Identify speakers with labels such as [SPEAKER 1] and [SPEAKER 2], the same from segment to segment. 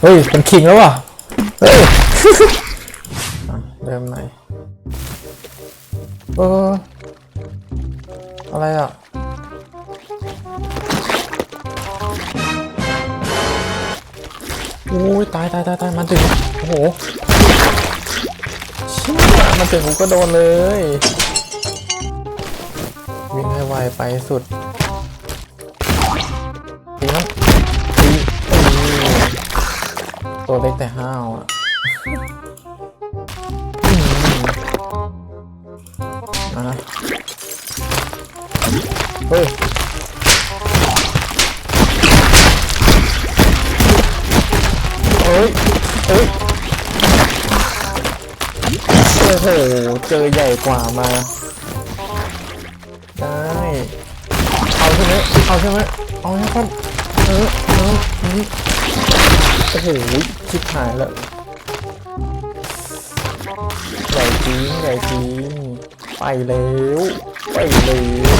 [SPEAKER 1] เฮ้ยเป็นคิงแล้วว่ะเฮ้ยอะเริ่มใหม่เอออะไรอะโอ้ยตายตายตายตายมันถึงโอ้โหเชี่ยมันถึงกูก็โดนเลย วิ่งให้ไวไปสุด ตัวเล็กแต่ห้าวอะมานะเฮ้ยเอ้ยเอ้ยโอ้โหเจอใหญ่กว่ามา ได้ เอาใช่ไหมเอาใช่ไหมเอาใช่ครบเออเออ โอ้โหชิบหายแล้วใหญ่จริงใหญ่จริงไปแล้วไปแล้ว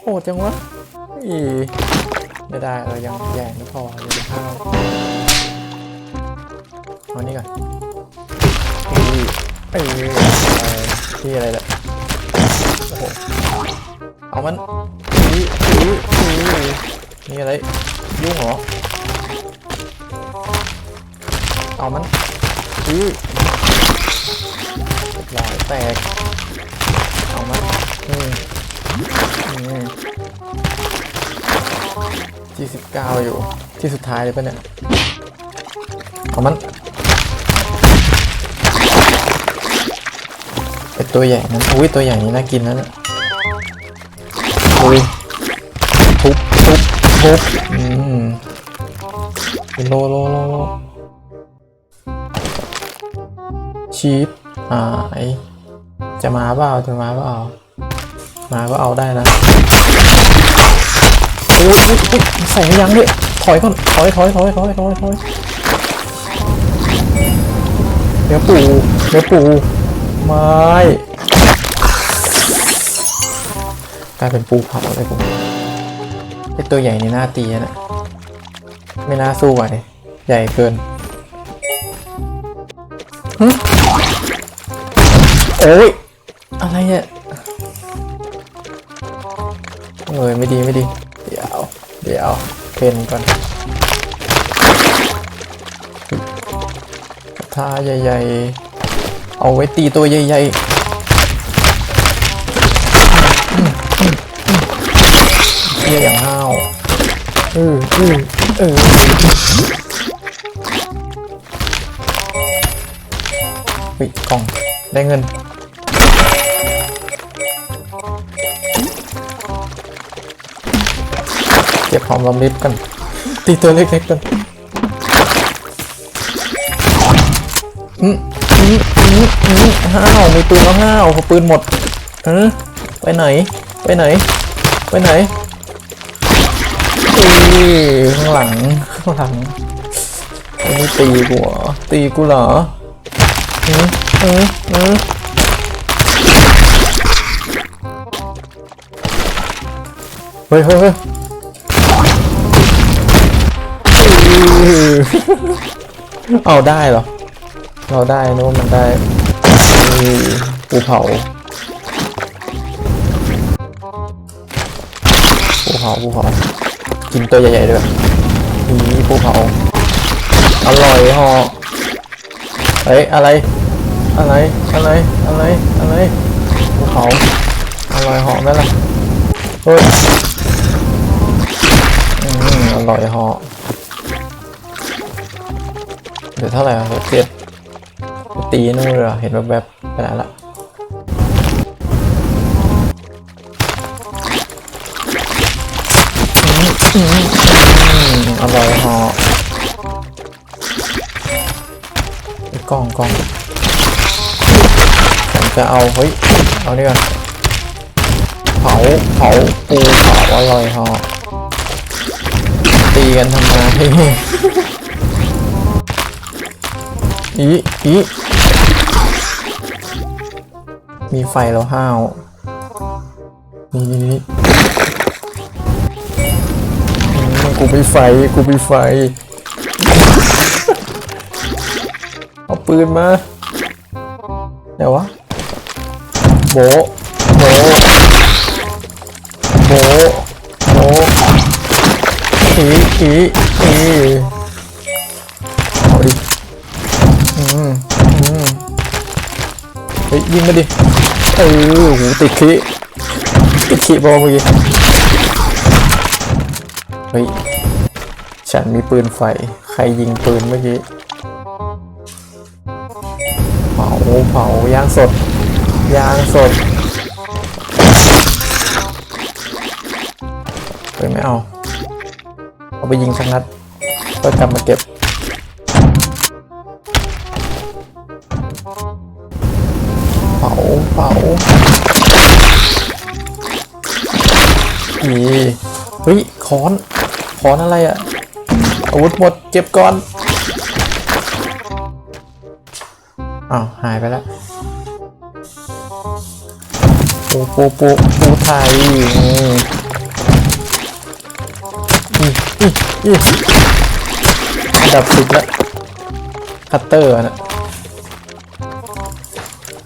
[SPEAKER 1] โหดจังวะอีไม่ได้เรายังใหญ่ไม่พอยังไม่เข้าเอานี่ก่อนอีเอ้ยเออที่อะไรแหละโอ้โหเอามันอีอีอี นี่อะไร ยุ่งเหรอ เอามันอีหลายแตก เอามันอืมอืมที่สิบเก้าอยู่ ที่สุดท้ายเลยปะเนี่ย เอามันเป็นตัวใหญ่นั้นอุ้ยตัวใหญ่นี้น่ากินนะเนี่ยอุ้ย ทุบอืมโลโลโลโลชีฟหายจะมาเปล่าจะมาเปล่ามาก็เอาได้นะโอ้ยอุ๊ยอุ๊ยใส่ไม่ยั้งด้วยถอยก่อนถอยถอยถอยถอยถอยถอยเดี๋ยวปู่เดี๋ยวปู่ไม่กลายเป็นปูเผาเลยผม ไอตัวใหญ่นี่น่าตีนะ ไม่น่าสู้ไหวใหญ่เกินโอ้ย อะไรเนี่ยเอ้ยไม่ดีไม่ดี เดี๋ยว เดี๋ยวเพนก่อนท่าใหญ่ ๆ เอาไว้ตีตัวใหญ่ ๆเยี่ยอย่างห้าว เออเออเออปิกล่อง ได้เงิน เก็บหอมรอมริบกัน ตีตัวเล็กๆกันอืมอืมอืมอืมห้าว มีปืนแล้วห้าวพอปืนหมดเออไปไหน ไปไหน ไปไหน ข้างหลัง ข้างหลังนนี้ตีกูเหรอ ตีกูเหรอเออเออเออเฮ้ยเฮ้ยเฮ้ยเอาได้เหรอ เราได้นึกว่ามันได้นี่ภูเขาภูเขาภูเขา กินตัวใหญ่ๆด้วยนี่ภูเขาอร่อยฮอเฮ้ยอะไร อะไร อะไร อะไร อะไรภูเขาอร่อยหอไหมล่ะเฮ้ยอืมอร่อยหอเดี๋ยวเท่าไหร่อะเจ็ดไปตีนู่นเลยเหรอเห็นแบบแบบไปไหนละ อร่อยฮะไอ้กล่องกล่องผมจะเอา เฮ้ย เอานี่ก่อนเผา เผาปูเผาอร่อยฮะตีกันทำไมอีอีมีไฟแล้วห้าว นี่ กูมีไฟ กูมีไฟ เอาปืนมาไหนวะโบโบโบโบะอีอีอีเอาดิ อืมอืมเฮ้ยยิงมาดิ เออหูติดขี้ติดขี้บอลเมื่อกี้เฮ้ย ฉันมีปืนไฟ ใครยิงปืนเมื่อกี้ เผา เผา ยางสด ยางสดเฮ้ยไม่เอา เอาไปยิงสักนัด ก็กลับมาเก็บ เผา เผานี่เฮ้ยค้อนค้อนอะไรอะ อาวุธหมดเก็บก่อนอ้าวหายไปแล้วปูปูปูปูไทยอันดับสิบแล้วคัตเตอร์อะนะ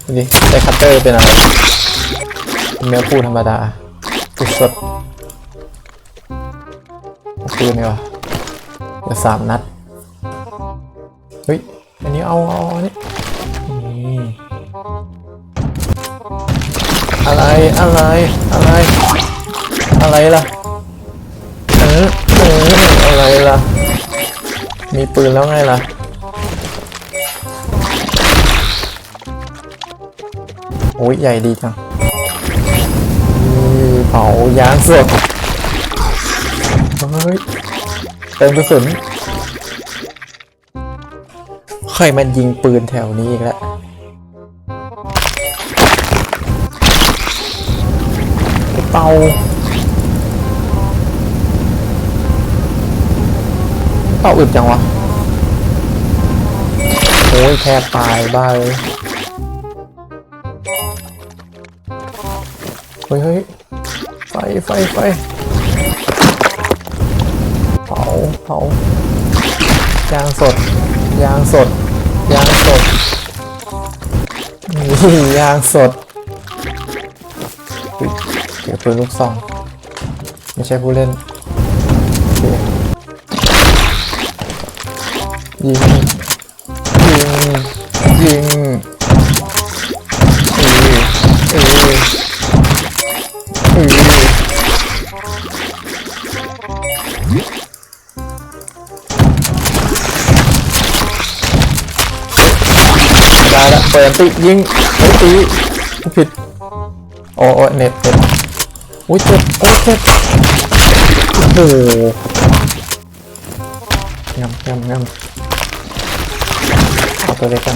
[SPEAKER 1] ดูดิได้คัตเตอร์เป็นอะไรเป็นแมวพูธรรมดาสุดสดปืนดีกว่า เดี๋ยวสามนัด เฮ้ย อันนี้เอาเอาอันนี้นี่อะไร อะไร อะไร อะไรล่ะ เออเอออะไรล่ะ มีปืนแล้วไงล่ะโอ้ยใหญ่ดีจังเผายางสดเฮ้ย เติมกระสุนใครมันยิงปืนแถวนี้อีกแล้วเตาเตาอึดจังวะ โอ้ยแทบตายบ้าเลยเฮ้ยเฮ้ยไฟไฟไฟ เผายางสด ยางสด ยางสดนี่ยางสดเก็บปืนลูกซอง ไม่ใช่ผู้เล่นยิง เปิดติยิงเฮ้ยตีผิดโอ้โอ้เน็ตเน็ตอุ้ยเจ็บโอ้ยเจ็บโอ้โหงำงำงำเอาตัวเล็กกัน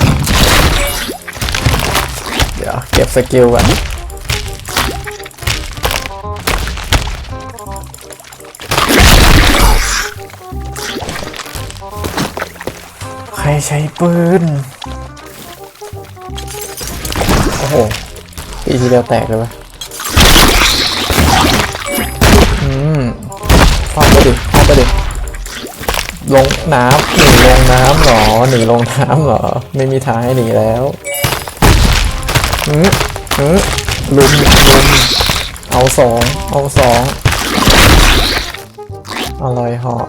[SPEAKER 1] เดี๋ยวเก็บสกิลก่อนใครใช้ปืน โอ้โหปีทีเดียวแตกเลยวะอืมเข้าไปดิเข้าไปดิลงน้ำหนีลงน้ำเหรอหนีลงน้ำเหรอ ไม่มีทางให้หนีแล้วอืมอืมลุมลุมเอาสองเอาสองอร่อยเหาะ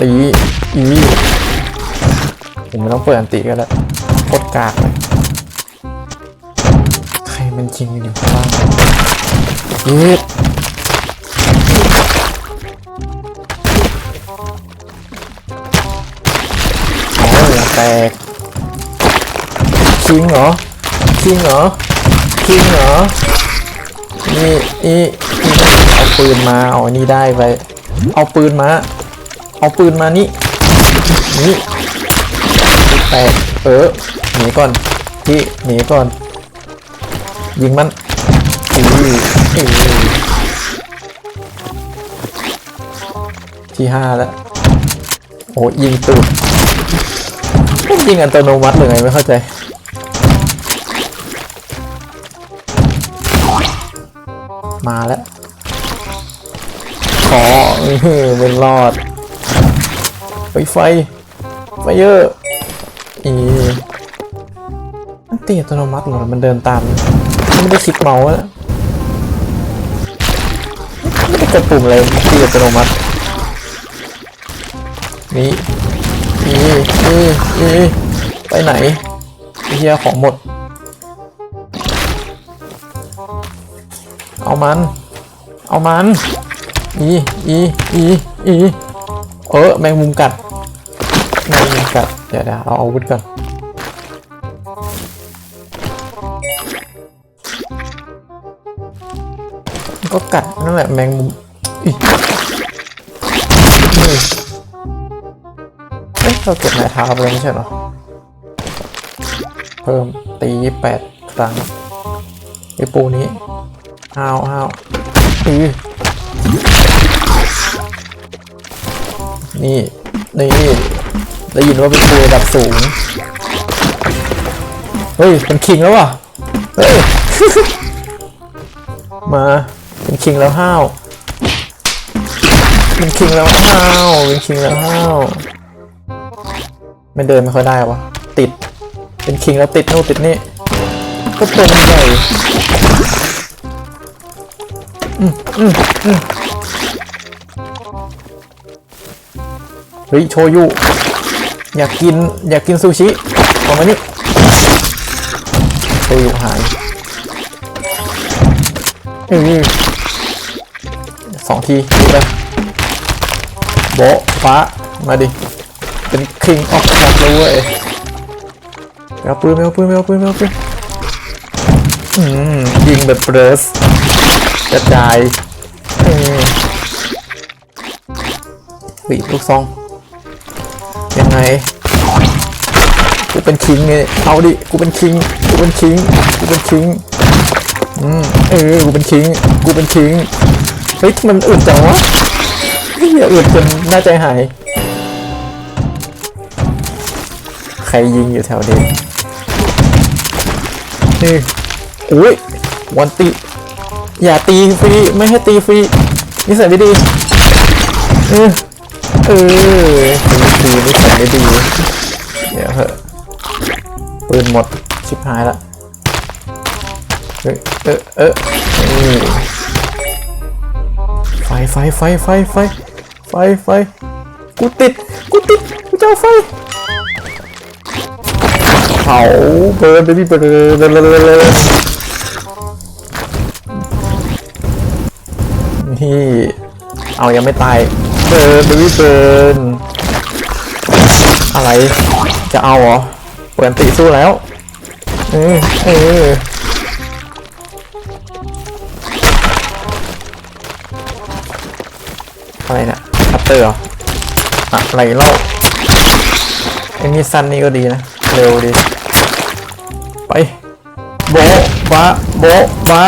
[SPEAKER 1] ตีอีผมไม่ต้องเปิดอันติก็แล้ว โคตรกากเลย ใครมันจริงอยู่ข้างล่างย็ดโอ้ยแตกคิงเหรอคิงเหรอคิงเหรอ นี่นี่เอาปืนมาเอาอันนี้ได้ไป เอาปืนมา เอาปืนมานี่ นี่แตก เออหนีก่อนพี่หนีก่อน ยิงมันอืออือที่ห้าแล้วโอ้ยิงตูดมันยิงอัตโนมัติหรือไงไม่เข้าใจมาแล้วอเอเป็นรอด ไปไฟ ไฟเยอะอี ตีอัตโนมัติหรอมันเดินตาม ไม่ได้คลิกเมาส์อะไม่ได้กดปุ่มอะไรตีอัตโนมัติ นี่นี่นี่นี่ไปไหนไอเฮียของหมด เอามัน เอามัน อีอีอีอีเออแมงมุมกัดแมงมุมกัด เดี๋ยวเดี๋ยวเอาอาวุธก่อน ก็กัดนั่นแหละแมงมุมอี๋เอ๊ะเราเก็บไม้เท้าไปแล้วไม่ใช่เหรอ เพิ่มตีแปดครั้งไอปูนี้อ้าวอ้าวอือนี่นี่ได้ยินว่าเป็นปูระดับสูง เฮ้ย เป็นคิงแล้วว่ะ เฮ้ย มา เป็นคิงแล้วห้าวเป็นคิงแล้วห้าวเป็นคิงแล้วห้าวไม่เดินไม่ค่อยได้วะติด เป็นคิงแล้วติดนู่นติดนี่ก็ตัวมันใหญ่อืมอืมอืมเฮ้ยโชยุอยากกินอยากกินซูชิเอามานี่โชยุหายเออ สองทีดูไปโบฟ้ามาดิ เป็นคิงออฟแคปเลยเว้ยเอาปืนไม่เอาปืนไม่เอาปืนไม่เอาปืนอืมยิงแบบเบรสกระจายเออบีบลูกซอง ยังไง กูเป็นคิงไงเอาดิ กูเป็นคิง กูเป็นคิง กูเป็นคิง อืมเออ กูเป็นคิง กูเป็นคิง เฮ้ยมันอึดจังวะเฮ้ยอึดจนน่าใจหาย ใครยิงอยู่แถวนี้นี่อุ้ยวันตีอย่าตีฟรีไม่ให้ตีฟรีนิสัยไม่ดีเออเออตีนิสัยไม่ดีเดี๋ยวเหอะปืนหมดชิบหายละเออเออเออ ไฟไฟไฟไฟไฟไฟไฟกูติดกูติดกูจะเอาไฟเผาเบิร์นเบบี้เบิร์เบิร์นเบิร์นเบิร์นเบิร์นนี่เอายังไม่ตายเบิร์นเบบี้เบิร์นอะไรจะเอาเหรอเปิดตีสู้แล้วเออเออ อะไรเนี่ยคัตเตอร์เหรออะไรเล่าไอ้นี่สั้นนี่ก็ดีนะ เร็วดี ไป โบะบะโบะบะ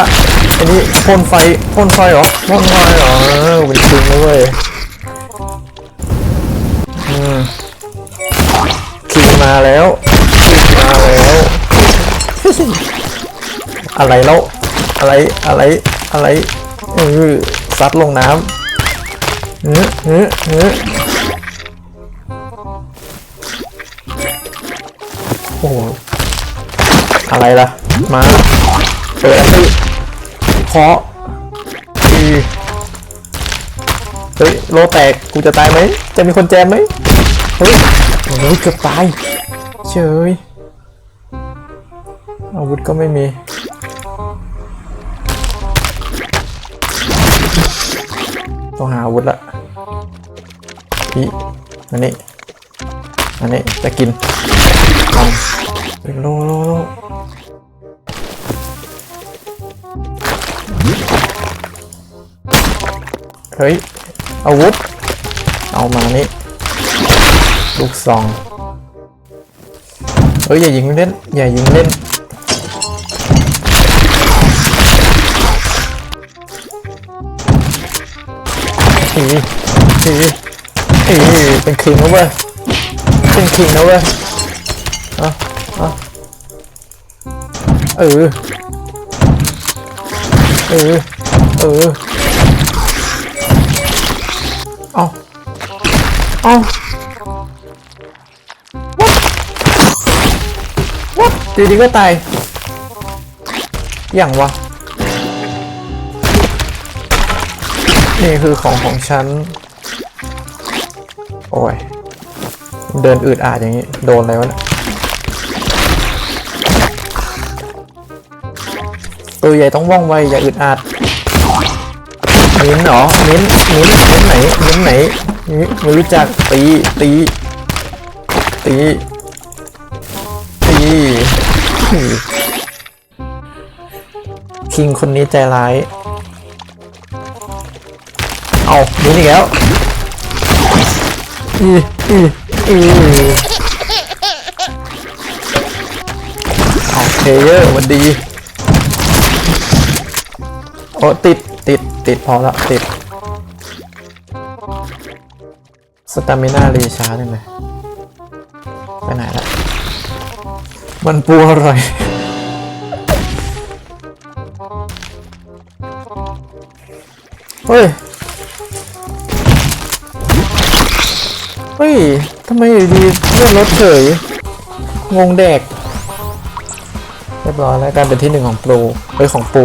[SPEAKER 1] อันนี้พ่นไฟพ่นไฟเหรอพ่นไฟเหรอเป็นจริงเลยเว้ยอืมคิงมาแล้วคิงมาแล้ว อะไรแล้วอะไรอะไรอะไรเออซัดลงน้ำ เออเออเออโอ้โห อะไรล่ะ มาเปิดอันนี้เคาะอือเฮ้ย โลแตก กูจะตายไหม จะมีคนแจมไหมเฮ้ยโอ้โหเกือบตาย เฉยอาวุธก็ไม่มี ต้องหาอาวุธละอีอันนี้ อันนี้จะกินมันเป็นโลโลโลเฮ้ย อาวุธ เอามานี่ ลูกซอง เฮ้ย อย่ายิงเล่น อย่ายิงเล่น อีอีอีเป็นคิงแล้วเว้ยเป็นคิงแล้วเว้ยเอะอะเออ เออ เออ เอ้า What? อยู่ดีก็ตายอย่างวะ นี่คือของของฉัน โอ้ย เดินอืดอาดอย่างนี้ โดนอะไรวะเนี่ยตัวใหญ่ต้องว่องไวอย่าอึดอัดมิ้นเหรอมิ้นมิ้นมิ้นไหนมิ้นไหนมิ้นไม่รู้จักตีตีตีตีคิงคนนี้ใจร้าย เอามิ้นอีกแล้วอีอีอีเอาเพลเยอร์มันดี โอ้ติดติดติดพอละติดสตามินารีชาร์จได้ไหมไปไหนละมันปูอร่อยเฮ้ย ไมอยู่ดีเลื่อนรถเฉย งงแดก เรียบร้อยแล้วการเป็นที่หนึ่งของปูเอ้ยของปู